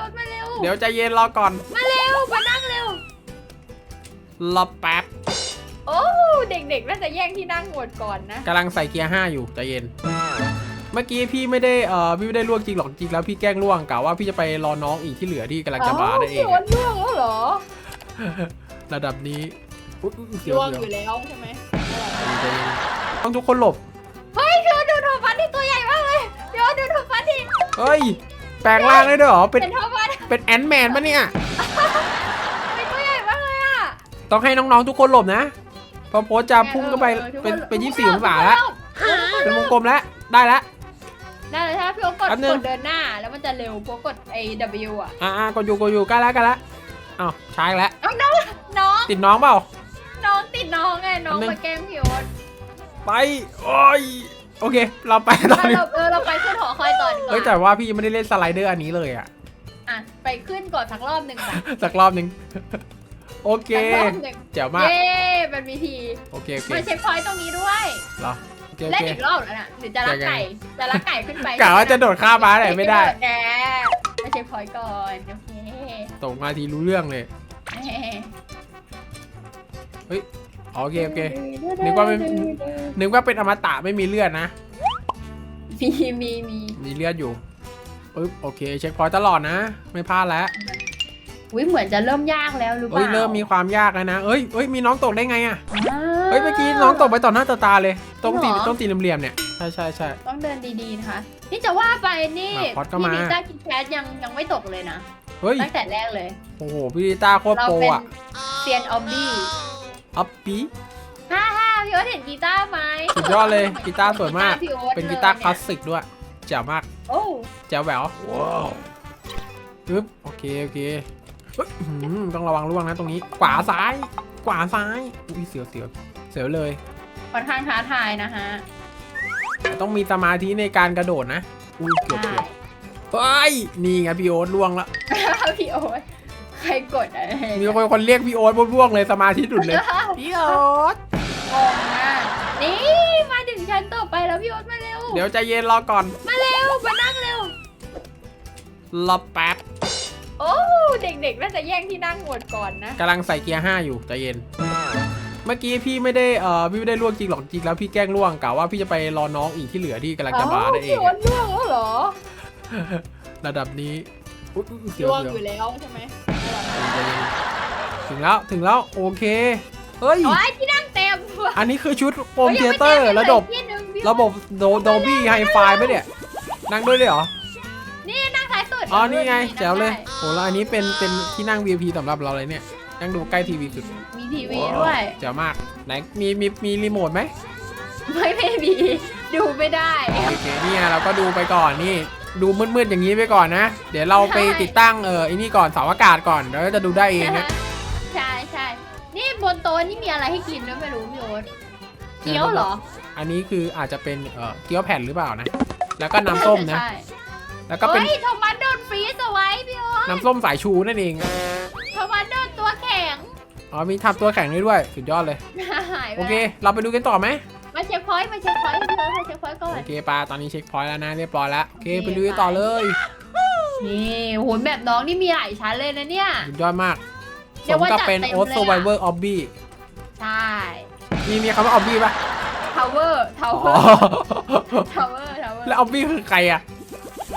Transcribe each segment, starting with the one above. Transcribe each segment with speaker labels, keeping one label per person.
Speaker 1: โอ๊ตมาเร็ว
Speaker 2: เดี๋ยวใจเย็นรอก่อน
Speaker 1: มาเร็วมานั่งเร็ว
Speaker 2: รอแป๊บ
Speaker 1: โอ้เด็กๆน่าจะแย่งที่นั่งหมดก่อนนะ
Speaker 2: กำลังใส่เกียร์ห้าอยู่ใจเย็น เมื่อกี้พี่ไม่ได้เอ่อพี่ไม่ได้ล่วงจริงหรอกจริงแล้วพี่แกล้งล่วงกะว่าพี่จะไปรอน้องอีกที่เหลือที่กำลังจะมาได้เอ
Speaker 1: พี่
Speaker 2: ง
Speaker 1: โอ๊ตล่วงแล้วเหรอ
Speaker 2: ระดับนี้อุ๊ยอุ๊ยเสียว
Speaker 1: ล่วง
Speaker 2: เสี
Speaker 1: อ
Speaker 2: ยว
Speaker 1: ยู่แล้วใช่ไหม
Speaker 2: ใจเย็นต้องทุกคนหลบ
Speaker 1: เฮ้ยพี่โอ๊ตดูโทฟันที่ตัวใหญ่มากเลยพี่โอ๊ตดูโทฟันดิ
Speaker 2: เฮ้ย แปลงร่างได้ด้วยเหรอ เป็น
Speaker 1: เป็นโทฟัน
Speaker 2: เป็นแอนด์แมนปะเนี่ย
Speaker 1: เป็นตัวใหญ่มากเลยอะ
Speaker 2: ต้องให้น้องๆทุกคนหลบนะเพอโพสต์จะพุ่งเข้าไป
Speaker 1: ออออ
Speaker 2: เป็น
Speaker 1: ทุกค
Speaker 2: เป็น
Speaker 1: ทุ
Speaker 2: ยี่
Speaker 1: ก
Speaker 2: สิบสี่
Speaker 1: ค
Speaker 2: องศาแล้ว เป็นวงกลมแล้ว ได้แล้ว
Speaker 1: ได้เลยถ้าพี่โอ๊ตกด
Speaker 2: แป๊บนึง
Speaker 1: กดเดินหน้า แล้วมันจะเร็วพวกกดไอ้ W อะ
Speaker 2: อ่าๆกดอยู่กดอยู่ใกล้แล้วใกันแล้วอ้าวใช้แล้ว
Speaker 1: น้องน้อง
Speaker 2: ติดน้องเปล่า
Speaker 1: น้องติดน้องไงน้อง
Speaker 2: แป๊บนึง
Speaker 1: มาแกล้งพี่โอ๊ต
Speaker 2: ไป โอ้ย โอเค เราไปตอน
Speaker 1: ถ้า
Speaker 2: นี้
Speaker 1: เราเออเราไปขึ้นหอคอยต่อดีก
Speaker 2: เฮ้ย
Speaker 1: ว่า
Speaker 2: แต่ว่าพี่ยังไม่ได้เล่นสไลเดอร์อันนี้เลยอะ
Speaker 1: อะไปขึ้นก่อนสักรอบหนึ่งจ้ะ
Speaker 2: สักรอบหนึ่งโอเค
Speaker 1: สักรอบหนึ่ง
Speaker 2: เจ๋วมาก
Speaker 1: เย้เป็นวิธี
Speaker 2: โอเคโอเค
Speaker 1: มาเช็คพอยต์ตรงนี้ด้วย
Speaker 2: เหรอโอเคโอ
Speaker 1: เล่น
Speaker 2: เค
Speaker 1: อีกรอบแล้วน่ะหรือจะลักไก่จะลักไก่ขึ้นไป
Speaker 2: กะว่าจะโดดข้ามมาไหนไม่ได้
Speaker 1: แกมาเช็คพอยต์ก่อนโอเค
Speaker 2: ตกมาทีรู้เรื่องเลย โอเคโอเค นึกว่าเป็นนึกว่าเป็นอมตะไม่มีเลือดนะ
Speaker 1: มีมีมี
Speaker 2: มีเลือดอยู่ปึ๊บโอเค เช็คพอยต์ตลอดนะ ไม่พลาดแล้ว
Speaker 1: อุ้ยเหมือนจะเริ่มยากแล้วหรือเป
Speaker 2: เอ้ย
Speaker 1: ล่า
Speaker 2: เริ่มมีความยากแล้วนะเอ้ยเอ้ยมีน้องตกได้ไงอะ
Speaker 1: อ่า
Speaker 2: เฮ้ยเมื่อกี้น้องตกไปต่อหน้าต่อตาเลยตรงตี
Speaker 1: เหรอ
Speaker 2: ต้องตีเหลี่ยมๆเนี่ยใช่ใช่ใช่
Speaker 1: ต้องเดินดีๆนะคะ นี่จะว่าไปนี่
Speaker 2: มาพอดก็
Speaker 1: พี่
Speaker 2: มา
Speaker 1: ลิต้าคิดแคทยังยังไม่ตกเลยนะ
Speaker 2: เฮ้ย
Speaker 1: ตั้งแต่แรกเลย
Speaker 2: โอ้โหพี่ลิต้าโคตร
Speaker 1: เรา
Speaker 2: โปร
Speaker 1: เป็น
Speaker 2: อะ
Speaker 1: เซียนออบบี้
Speaker 2: อัปปี้
Speaker 1: ฮ่าฮ่าพี่โอ๊ตเห็นกีตาร์ไหม
Speaker 2: สุดยอดเลยกีตาร์สวยมาก
Speaker 1: พี่โอ๊ต
Speaker 2: เป็นกีตาร์
Speaker 1: ลย
Speaker 2: คลาสสิกด้วยแจ๋วมาก
Speaker 1: โอ้
Speaker 2: แจ๋วแหววว้าวปึ๊บโอเคโอเคเฮ้ยอื้อหือต้องระวังร่วงนะตรงนี้ขวาซ้ายขวาซ้ายอุ้ยเสียวเสียวเสียวเลย
Speaker 1: ค่อนข้างท้าทายนะฮะ
Speaker 2: ต้องมีสมาธิในการกระโดดนะอุ้ยเกือบ
Speaker 1: ใช่
Speaker 2: เกือบเฮ้ยนี่ไงพี่โอ๊ตล่วงละ
Speaker 1: พี่โอ๊ต ใครกดอะไร
Speaker 2: มีคนคนเรียกพี่โอ๊ตล่วงเลยสมาธิหลุดเลย พี่โอ๊ต
Speaker 1: งงมากนี่มาถึงชั้นต่อไปแล้วพี่โอ๊ตมาเร็ว
Speaker 2: เดี๋ยวใจเย็นรอก่อน
Speaker 1: มาเร็วมานั่งเร็ว
Speaker 2: รอแป๊บ
Speaker 1: โอ้เด็กๆน่าจะแย่งที่นั่งหมดก่อนนะ
Speaker 2: กำลังใส่เกียร์ห้าอยู่ใจเย็น เมื่อกี้พี่ไม่ได้เอ่อพี่ไม่ได้ล่วงจริงหรอกจริงแล้วพี่แกล้งล่วงกะว่าพี่จะไปรอน้องอีกที่เหลือที่กำลังจะมาได้เอ
Speaker 1: พี่
Speaker 2: ง
Speaker 1: โอ๊ตล่วงแล้วเหรอ
Speaker 2: ระดับนี้อุ๊ยอุ๊ยเสียว
Speaker 1: ล่วง
Speaker 2: เสียว
Speaker 1: อยู่แล้วใช่ไหม
Speaker 2: ใจเย็น ถึงแล้วถึงแล้วโอเค เฮ้ย
Speaker 1: โอ้ยที่นั่งเต็ม
Speaker 2: อันนี้คือชุดโฟมเทเตอร์ระบบ
Speaker 1: ที่หนึ่งพี่
Speaker 2: ระบบโดโดบี้ไฮไฟไหมเนี่ย นั่งด้วยเลยเหรอ
Speaker 1: นี่นั่งท้ายสุด
Speaker 2: อ๋อนี่ไง
Speaker 1: นั่
Speaker 2: แจ๋วเลย
Speaker 1: ได้
Speaker 2: โหแล้วอันนี้เป็นเป็นที่นั่ง VIP สำหรับเราเลยเนี่ย นั่งดูใกล้ทีวีสุด
Speaker 1: มีทีวีด้วย
Speaker 2: แจ๋วมากไหนมีมีมีรีโมทไหม
Speaker 1: ไม่ไม่มีดูไม่ได้
Speaker 2: โอเคนี่ไงเราก็ดูไปก่อนนี่ ดูมืดๆอย่างนี้ไปก่อนนะ เดี๋ยวเราไป
Speaker 1: ใช่
Speaker 2: ติดตั้งเออไอ้นี่ก่อนเสาอากาศก่อนแล้วจะดูได้เองนะ
Speaker 1: ใช่ใช่นี่บนโต๊ะนี่มีอะไรให้กินด้วยไม่รู้พี่โอ๊ตเกี๊ยวเหรอ
Speaker 2: อันนี้คืออาจจะเป็นเออเกี๊ยวแผ่นหรือเปล่านะ แล้วก็น้ำส้มนะ
Speaker 1: ใช่
Speaker 2: แล้วก็เป็น
Speaker 1: เฮ้ยโทมัสโดนฟรีซเอาไว้พี่โอ๊ต
Speaker 2: น้ำส้มสายชูนั่นเอง
Speaker 1: โทมัสโดนตัวแข็ง
Speaker 2: อ๋อมีทำตัวแข็งได้ด้วยสุดยอดเลย
Speaker 1: หายไป
Speaker 2: โอเค เราไปดูกันต่อไหม
Speaker 1: มาเช็คพอยต์มาเช็คพอยต์พี่โอ๊ตมาเช็คพอยต์ก่อน
Speaker 2: โอเคปาตอนนี้เช็คพอยต์แล้วนะเรียบร้อยแล้วโอเคไปดูกันต่อเลย
Speaker 1: นี่โหแบบน้องนี่มีหลายชั้นเลยนะเนี่ย
Speaker 2: สุดยอดมาก
Speaker 1: เรี
Speaker 2: ส
Speaker 1: ยก
Speaker 2: ม
Speaker 1: ว่า
Speaker 2: กับ
Speaker 1: จัด
Speaker 2: เป็น
Speaker 1: เต็ม
Speaker 2: โอ๊ต
Speaker 1: เลยอะ
Speaker 2: โซไวเวอร์ออบบี้
Speaker 1: ใช่
Speaker 2: มีมีคำว่าออบบี้ปะ
Speaker 1: ทาวเวอร์ทาว
Speaker 2: อ๋
Speaker 1: เว
Speaker 2: อ
Speaker 1: อร์ทาวเวอร์ทาวเวอร์
Speaker 2: แล้วออบบี้คือใครอะ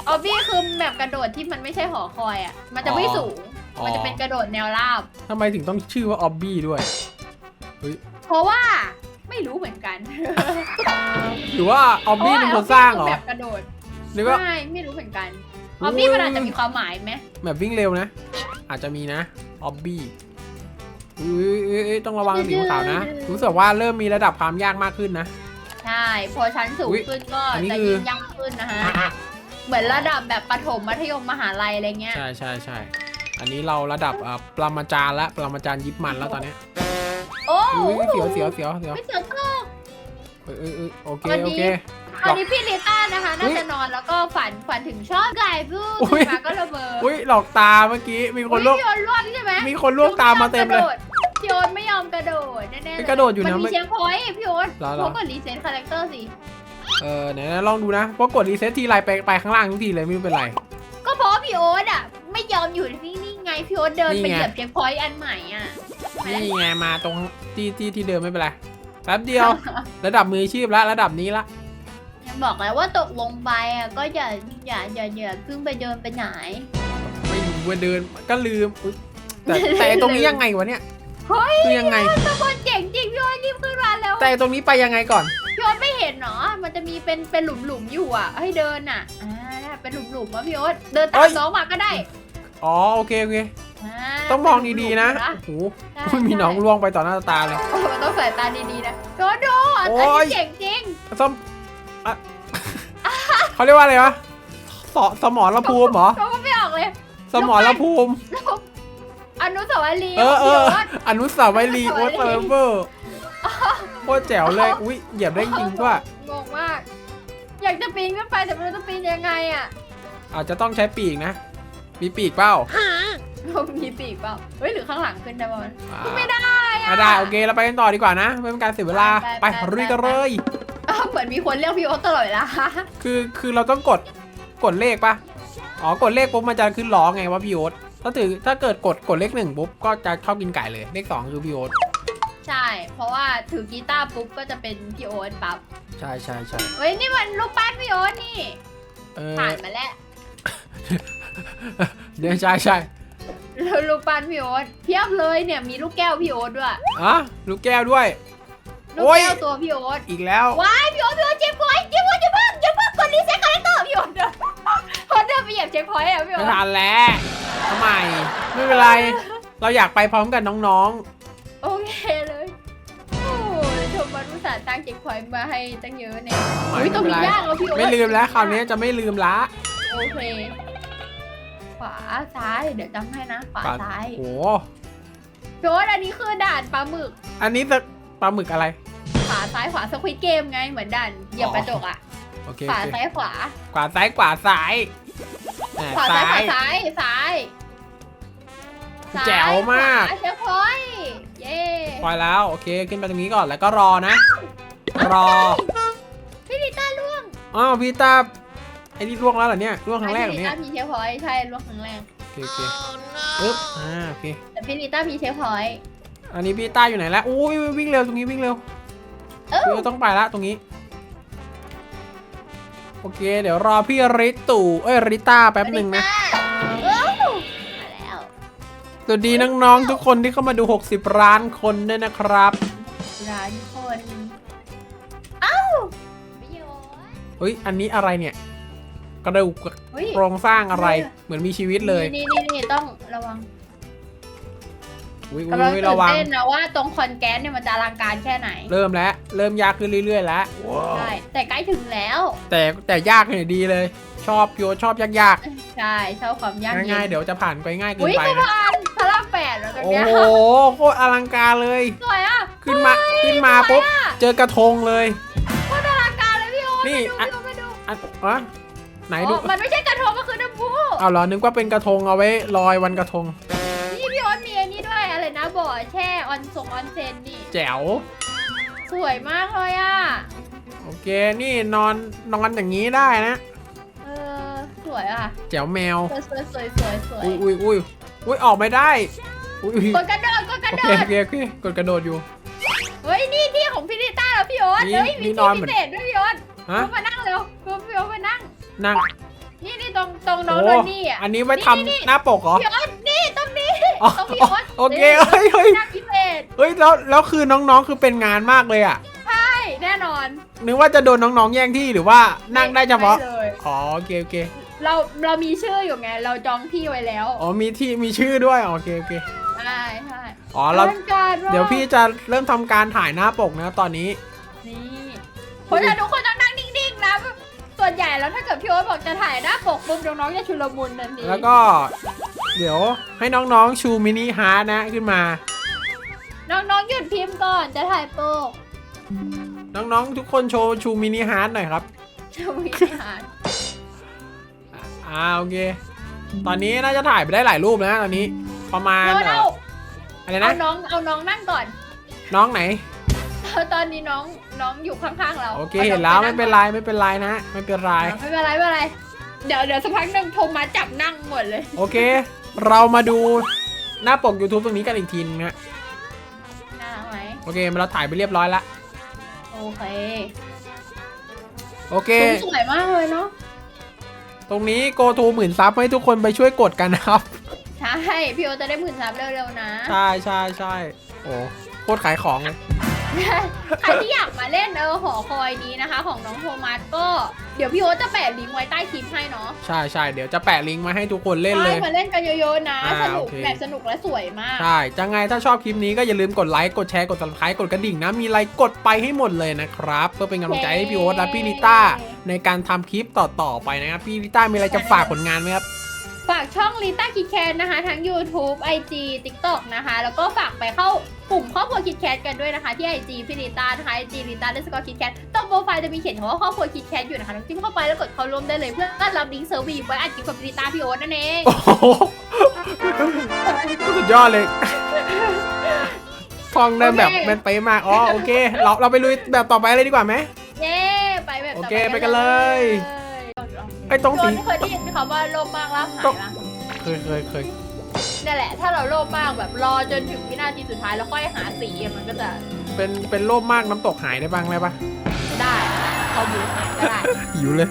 Speaker 1: ออบบี้คือแบบกระโดดที่มันไม่ใช่หอคอยอะ มันจะไม่สูง
Speaker 2: อ๋อ
Speaker 1: มันจะเป็นกระโดดแนวราบ
Speaker 2: ทำไมถึงต้องชื่อว่าออบบี้ด้วย
Speaker 1: เพราะว่า ไม่รู้เหมือนกัน
Speaker 2: หรือว่าออบบี้เป็นคนสร้างเหรอ
Speaker 1: แบบกระโดด
Speaker 2: หรือว่า
Speaker 1: ไม่ไม่รู้เหมือนกัน
Speaker 2: โอ้
Speaker 1: อยอบบี้มันอาจจะมีความหมายไหม
Speaker 2: แบบวิ่งเร็วนะ อาจจะมีนะออบบี้อุ้ยอุ้ยอุ้ยต้องระวังสีขาวนะ รู้สึกว่าเริ่มมีระดับความยากมากขึ้นนะ
Speaker 1: ใช่ พอชั้นสูง
Speaker 2: อุ๊ย
Speaker 1: ขึ้นก็
Speaker 2: อันนี้
Speaker 1: จะ
Speaker 2: คือ
Speaker 1: ยิ่งยากขึ้นนะฮะ เหมือนระดับแบบประถมมัธยมมหาลัยอะไรเงี้ย
Speaker 2: ใช่ใช่ใช่ อันนี้เราระดับเอ่อปรมาจารย์และปรมาจารย์ยิบมันแล้วตอนเนี้ย
Speaker 1: โอ้
Speaker 2: อุ้ยเสียวเสียวเสียวเสียว
Speaker 1: ไม่เจอโตก
Speaker 2: เอยเอยเอยโอเค
Speaker 1: วันนี้
Speaker 2: โอเค
Speaker 1: ตอนนี้พี่ลิต้านะคะ
Speaker 2: อุ๊
Speaker 1: น่ายจะนอนแล้วก็ฝันฝันถึงชอบไก่พูด
Speaker 2: อุ๊ย
Speaker 1: มาก็ระเบิด
Speaker 2: อุ้ยหลอกตาเมื่อกี้มีคนลวก
Speaker 1: พี่โยนร่วงใช่ไหม
Speaker 2: มีคนลวกตามมาเต็มเลย
Speaker 1: พี่โยนไม่ยอมกระโดดแน่ๆ
Speaker 2: ไม่
Speaker 1: เลย
Speaker 2: กระโดดอยู่นะ
Speaker 1: มันมี
Speaker 2: ไม่
Speaker 1: เชียงพอยต์พี่โยน
Speaker 2: เหรอเหรอ
Speaker 1: เขาก็รีเซ็ตคาแรคเตอร์สิ
Speaker 2: เออไหนๆลองดูนะเพราะกดรีเซ็ตทีไรไปไปข้างล่างทุกทีเลยไม่รู้เป็นไร
Speaker 1: ก็เพราะว่าพี่โอ๊ตอะ ไม่ยออยู่นิ่งๆไงพี่โอ๊ตเดิน
Speaker 2: นี่
Speaker 1: ไป
Speaker 2: ไง
Speaker 1: เหยียบเช็คพอยต์อันใหม่อะ
Speaker 2: นี่ไงมาตรงที่ที่ที่เดิมไม่เป็นไร แป๊บเดียว ระดับมืออาชีพละระดับนี้ละ
Speaker 1: ยังบอกแล้วว่าตกลงไปอะก็อย่าอย่าอย่าอย่าเพิ่งไปเดินไปไหน
Speaker 2: ไม่รู้ว่าเดินก็ลืมอุ๊ยแต่แต่ตรงนี้ยังไงวะเนี่ย
Speaker 1: เฮ้ย
Speaker 2: คือยังไง
Speaker 1: ตะโกนเจ๋งจริงพี่โอ๊ตรีบขึ้นมาแล้ว
Speaker 2: แต่ตรงนี้ไปยังไงก่อน
Speaker 1: พี่โอ๊ตไม่เห็นเนาะมันจะมีเป็นเป็นหลุมหลุมๆอยู่อะให้เดินอะอ่าเป็นหลุมหลุมๆวะพี่โอ๊ตเดิน
Speaker 2: เอ้
Speaker 1: ตาม
Speaker 2: ย
Speaker 1: น้องมาก็ได้
Speaker 2: อ๋อโอเคโอเคา ต้องมองดีๆนะ
Speaker 1: เป็หลุมๆ
Speaker 2: โอ้โห
Speaker 1: ใช่
Speaker 2: มีน้องล่วงไปต่อหน้าต่อตาเลย
Speaker 1: โอ้โหต้องใส่ตาดีๆนะโดนดูอัน
Speaker 2: โอ้ย
Speaker 1: นี้เจ๋งจริง
Speaker 2: ส้มอะเขาเรียกว่าอะไรวะสสมอระภูมิเหรอ
Speaker 1: เราก็ไม่ออกเลย
Speaker 2: สมอระภูมิ
Speaker 1: อนุสาวรีย์
Speaker 2: เออเออ
Speaker 1: พี่โอ๊ต
Speaker 2: อนุสาวรีย์โอ๊ตเซอร์เวอร์โคตรแจ๋วเลย อุ้ยเหยียบได้จริงด้วย
Speaker 1: งงมาก อยากจะปีนขึ้นไปแต่ไม่รู้จะปีนยังไงอะ
Speaker 2: อาจจะต้องใช้ปีกนะ มีปีกเปล่า
Speaker 1: มีปีกเปล่าเฮ้ยหรือข้างหลังขึ้นได้ป่ะมัน
Speaker 2: อ่า
Speaker 1: ขึ้นไม่ได้อะ
Speaker 2: อะได้โอเคเราไปกันต่อดีกว่านะไม่เป็นการเสียเวลา
Speaker 1: ไป
Speaker 2: ไป
Speaker 1: ไปไป
Speaker 2: รุยกันเลย
Speaker 1: อ้าวเหมือนมีคนเรียกพี่โอ๊ตตลอดเวลา
Speaker 2: คือคือเราต้องกดกดเลขปะอ๋อกดเลขปุ๊บมันจะขึ้นล้อไงว่าพี่โอ๊ตถ้าถือถ้าเกิดกดกดเลขหนึ่งปุ๊บก็จะเข้ากินไก่เลยเลขสองคือพี่โอ๊ต
Speaker 1: ใช่ เพราะว่าถือกีตาร์ปุ๊บก็จะเป็นพี่โอ๊ตปั๊บ
Speaker 2: ใช่ใช่ใช่
Speaker 1: เฮ้ยนี่มันรูปปั้นพี่โอ๊ตนี่
Speaker 2: เออ
Speaker 1: ผ่านมาแล้ว
Speaker 2: เนี่ยใช่ใช่
Speaker 1: รู ปปั้นพี่โอ๊ตเพียบเลยเนี่ยมีลูกแก้วพี่โอ๊ตด้วย
Speaker 2: อะลูกแก้วด้วย
Speaker 1: ลูก
Speaker 2: โอ้ย
Speaker 1: แก้วตัวพี่โอ๊ต
Speaker 2: อีกแล้ว
Speaker 1: ว้ายพี่โอ๊ตพี่โอ๊ตเจ็บพอยต์เจ็บพอยต์เจ็บพอยต์เจ็บพอยต์กดรีเซ็ตคาแรคเตอร์พี่โอ๊ตเดินพอเดินไปเหยียบเช็คพอยต์อะพี่โอ๊
Speaker 2: ไม่
Speaker 1: ต
Speaker 2: ทันแล้วทำไมไม่เป็นไร เราอยากไปพร้อมกันน้อง
Speaker 1: โอเคเลยโอ้ยชมมันอุตส่าห์ตั้งเช็คพอยต์มาให้ตั้งเยอะเนี่ย
Speaker 2: ๆ
Speaker 1: อุ้ยต้องมี
Speaker 2: ไม่เป็นไร
Speaker 1: ย่างแล้วพี่โอ๊ต
Speaker 2: ไม่ลืมแล้วคราวนี้จะไม่ลืมละ
Speaker 1: โอเคข วาซ้ายเดี๋ยวจำให้นะขวาซ้าย
Speaker 2: โอ้
Speaker 1: พี่โอ๊ตอันนี้คือด่านปลาหมึก
Speaker 2: อันนี้จะปลาหมึกอะไร
Speaker 1: ขวาซ้ายขวาสควิตเกมไงเหมือนด่านเหยียบกระจกอะ
Speaker 2: โอเค
Speaker 1: ขวา
Speaker 2: โอเค
Speaker 1: ซ้ายขวา
Speaker 2: ขวาซ้ายขวาซ้ายแหม่
Speaker 1: ขวาซ้ายข
Speaker 2: ซ้า
Speaker 1: วายซ้ายซ้ายซ้าย
Speaker 2: แจ๋วมาก
Speaker 1: ขวเช็คพอยต์เย้
Speaker 2: ปล่อยแล้วโอเคขึ้นไปตรงนี้ก่อนแล้วก็รอนะ รอ
Speaker 1: พี่ลิต้าล่วง
Speaker 2: อ้าวพี่ตา ไอ้นี่ล่วงแล้วเหรอเนี่ยล่วงครั้งแรกเหรอเนี่ย
Speaker 1: พี่ลิต้ามีเช็คพอยต์ใช่ล่วงครั้งแรก
Speaker 2: โอเคโอเคอึ๊บอ่าโอเค
Speaker 1: แต่พี่ลิต้ามีเช็คพอยต์
Speaker 2: อันนี้พี่ต้าอยู่ไหนแล้วอุ้ยวิ่งเร็วตรงนี้วิ่งเร็ว
Speaker 1: เอ้า
Speaker 2: พี่ต้องไปละตรงนี้โอเค เดี๋ยวรอพี่ริตู่เอ้ยริต้าแป๊บหนึ่งนะ
Speaker 1: เอ้ามาแล้ว
Speaker 2: สวัสดีน้องๆทุกคนที่เข้ามาดู 60 ล้านคนด้วยนะครับ
Speaker 1: ร้านคน เอ้าพี่โยน
Speaker 2: เฮ้ย อันนี้อะไรเนี่ย กระดูก
Speaker 1: เฮ้ย
Speaker 2: โครงสร้างอะไร เหมือนมีชีวิตเลย
Speaker 1: นี่นี่นี่ต้องระวัง
Speaker 2: อุ้ย
Speaker 1: กำลัง
Speaker 2: อุ้ย
Speaker 1: ตื่
Speaker 2: ระ
Speaker 1: น
Speaker 2: วัง
Speaker 1: เต้นนะว่าตรงคอนแกสเนี่ยมันจะอลังการแค่ไหน
Speaker 2: เริ่มแล้วเริ่มยากขึ้นเรื่อย ๆ แล้ว
Speaker 1: ใช่แต่ใกล้ถึงแล้ว
Speaker 2: แต่แต่ยากเนี่ยดีเลย ชอบโยชอบยาก
Speaker 1: ใช่ชอบความยาก
Speaker 2: ๆง่ายๆเดี๋ยวจะผ่านไปง่ายเกิน
Speaker 1: อุ้ย
Speaker 2: ไป
Speaker 1: สะ
Speaker 2: นะ
Speaker 1: พานพระรามแปดแล้วตรง
Speaker 2: โอ้
Speaker 1: เนี้ย
Speaker 2: โหโคตรอลังการเลย
Speaker 1: สวยอะ
Speaker 2: ขึ้นมาขึ้นมาปุ๊บเจอกระทงเลย
Speaker 1: โคตรอลังการเลยพี่โอ๊ต
Speaker 2: นี่
Speaker 1: ไปดูไปดู
Speaker 2: อะอะ ไหนดู
Speaker 1: อ๋อมันไม่ใช่กระทงมันคือน้ำพุ
Speaker 2: เอาเหรอ นึกว่าเป็นกระทงเอาไว้ลอยวันกระทง
Speaker 1: นี่พี่โอ๊ตมีอันนี้ด้วยอะไรนะบ่อแช่ออนซงออนเซนนี่
Speaker 2: แจ๋ว
Speaker 1: สวยมากเลยอะ
Speaker 2: โอเค นี่นอนนอนอย่างนี้ได้นะ
Speaker 1: เออสวยอะ
Speaker 2: แจ๋วแมว
Speaker 1: สวยสวยสวยสวยสวย
Speaker 2: อุ้ยอุ้ยอุ้ยอุ้ยออกไม่ได้ อุ้ยอุ้ย
Speaker 1: กดกระโดดกดกระ
Speaker 2: โอ
Speaker 1: โด
Speaker 2: เค
Speaker 1: ด
Speaker 2: โอเคโอเคกดกระโดดอยู่
Speaker 1: เฮ้ยนี่ที่ของพี่ลิต้าแล้วพี่โอ๊ต
Speaker 2: นี่
Speaker 1: เฮ้ยมี
Speaker 2: นี่น
Speaker 1: ที่
Speaker 2: อนเหมื
Speaker 1: พิ
Speaker 2: อน
Speaker 1: เศษด้วยพี่โอ๊ต
Speaker 2: ฮะ
Speaker 1: มานั่งเร็วพี่โอ๊ตมานั่ง
Speaker 2: นั่ง
Speaker 1: นี่นี่ตรงตรงน้อง
Speaker 2: โอ้
Speaker 1: โดนนี่อะ
Speaker 2: อันนี้ไว้ทำ
Speaker 1: นี่นี่
Speaker 2: หน้าปกเหรอ
Speaker 1: พี่โอ๊ตนี่ตรงนี้
Speaker 2: อ๋อ
Speaker 1: ตรงพี่โอ๊ต
Speaker 2: โอเค
Speaker 1: นี่
Speaker 2: เฮ้ยเฮ้ย
Speaker 1: นั่งพิเศษ
Speaker 2: เฮ้ยแล้วแล้วคือน้องๆคือเป็นงานมากเลยอะ
Speaker 1: ใช่แน่นอน
Speaker 2: นึกว่าจะโดนน้องๆแย่งที่หรือว่านั่งได้เฉพาะ
Speaker 1: ม่เลย
Speaker 2: อ๋อโอเคโอเค
Speaker 1: เราเรามีชื่ออยู่ไง เราจองที่ไว้แล้ว
Speaker 2: อ๋อมีที่มีชื่อด้วยโอเคโอเค
Speaker 1: ใช่ใช่
Speaker 2: อ๋อเรา
Speaker 1: ลังการมาก
Speaker 2: เดี๋ยวพี่จะเริ่มทำการถ่ายหน้าปกนะตอนนี้
Speaker 1: นี่เพราะฉะนั้นทุกคนต้องนั่งนิ่งๆนะ ส่วนใหญ่แล้วถ้าเกิดพี่โอ๊ตบอกจะถ่ายหน้าปกปุ๊บน้องๆจะชุลมุนทันที
Speaker 2: แล้วก็เดี๋ยวให้น้องๆชูมินิฮาร์ดนะขึ้นมา
Speaker 1: น้องๆหยุดพิมพ์ก่อนจะถ่ายปก
Speaker 2: น้องๆ ทุกคนโชว์ชูมินิฮาร์ดหน่อยครับ
Speaker 1: จะมีหาร
Speaker 2: อ่าโอเค ตอนนี้น่าจะถ่ายไปได้หลายรูปแล้วนะตอนนี้ ประมาณ
Speaker 1: โน้ตเอา
Speaker 2: อะไร
Speaker 1: เอา
Speaker 2: นะ
Speaker 1: น้องเอาน้องนั่งก่อน
Speaker 2: น้องไหน
Speaker 1: ตอนนี้น้อง น้องอยู่ข้างๆเรา
Speaker 2: โอเค
Speaker 1: อา
Speaker 2: เห็
Speaker 1: ง
Speaker 2: นแล้ว
Speaker 1: ป
Speaker 2: ไม่เป็นไรไม่เป็นไรนะไม่เป็นไร
Speaker 1: ไม่เป็นไรไม่เป็นไร เดี๋ยวเดี๋ยวสักพักหนึ่งโทรมาจับนั่งหมดเลย
Speaker 2: โอเค เรามาดูหน้าปก YouTube ตรงนี้กันอีกทีนึงนะ
Speaker 1: น่ารักไหม
Speaker 2: โอเคเราถ่ายไปเรียบร้อยละ
Speaker 1: โอเค
Speaker 2: โอเค
Speaker 1: สวยมากเลยเนาะ
Speaker 2: ตรงนี้ go to หมื่นซับให้ทุกคนไปช่วยกดกันนะครับ
Speaker 1: ใช่ พี่โอตจะได้หมื่นซับเร็วๆนะ
Speaker 2: ใช่ใช่ใช่โอ้โคตรขายของเลย
Speaker 1: ใครที่อยากมาเล่นเออหอคอยนี้นะคะ ของน้องโทมัสก็เดี๋ยวพี่โอ๊ตจะแปะลิงก์ไว้ใต้คลิปให้เนาะ
Speaker 2: ใช่ใช่เดี๋ยวจะแปะลิงก์มาให้ทุกคนเล่นเลย
Speaker 1: ใช่มาเล่นกันเยอะๆนะ
Speaker 2: อ่า
Speaker 1: สนุก
Speaker 2: โอเค
Speaker 1: แบบสนุกและสวยมาก
Speaker 2: ใช่จะไงถ้าชอบคลิปนี้ก็อย่าลืมกดไลค์กดแชร์กด subscribe กดกระดิ่งนะ มีอะไรกดไปให้หมดเลยนะครับ เพื่อเป็นกำลังใจให้พี่โอ๊ตและพี่ลิต้า ในการทำคลิปต่อๆไปนะครับ พี่ลิต้ามีอะไรจะฝากผลงานไหมครับ
Speaker 1: ฝากช่องลิต้าคิดแคทนะคะ ทั้ง YouTube IG TikTok นะคะ แล้วก็ฝากไปเข้ากลุ่มครอบครัวคิดแคทกันด้วยนะคะ ที่ IG พี่ลิต้านะคะ IG ลิต้าเลสกอคิดแคทตรงโปรไฟล์จะมีเขียนคำว่าครอบครัวคิดแคทอยู่นะคะน้องจิ้มเข้าไปแล้วกดเข้าร่วมได้เลยเพื่อรับลิงก์เซอร์วีไว้อัดคลิปกับพี่ลิต้าพี่โอ๊ตนั่นเอง
Speaker 2: โอ้โหสุดยอดเลยท่องได้แบบแม่นเป๊ะมากอ๋อโอเค เราเราไปลุยแบบต่อไปเลยดีกว่าไหม
Speaker 1: เย้ไปแบบ
Speaker 2: โอ
Speaker 1: ต่
Speaker 2: เค ไปกันเลยไอ้ตรงสี
Speaker 1: โดนเคยได้ยินคำว่าโลภมากลาภหาย
Speaker 2: ตรง
Speaker 1: ปะ
Speaker 2: เคยเคยเคย
Speaker 1: นั่นแหละ ถ้าเราโลภมากแบบรอจนถึงวินาทีสุดท้ายแล้วค่อยหาสีมันก็จะ
Speaker 2: เป็นเป็นโรคมากน้ำตกหายได้บ้างไหมปะ
Speaker 1: ได้ข้อมูลหายก็ได้
Speaker 2: หิวเลย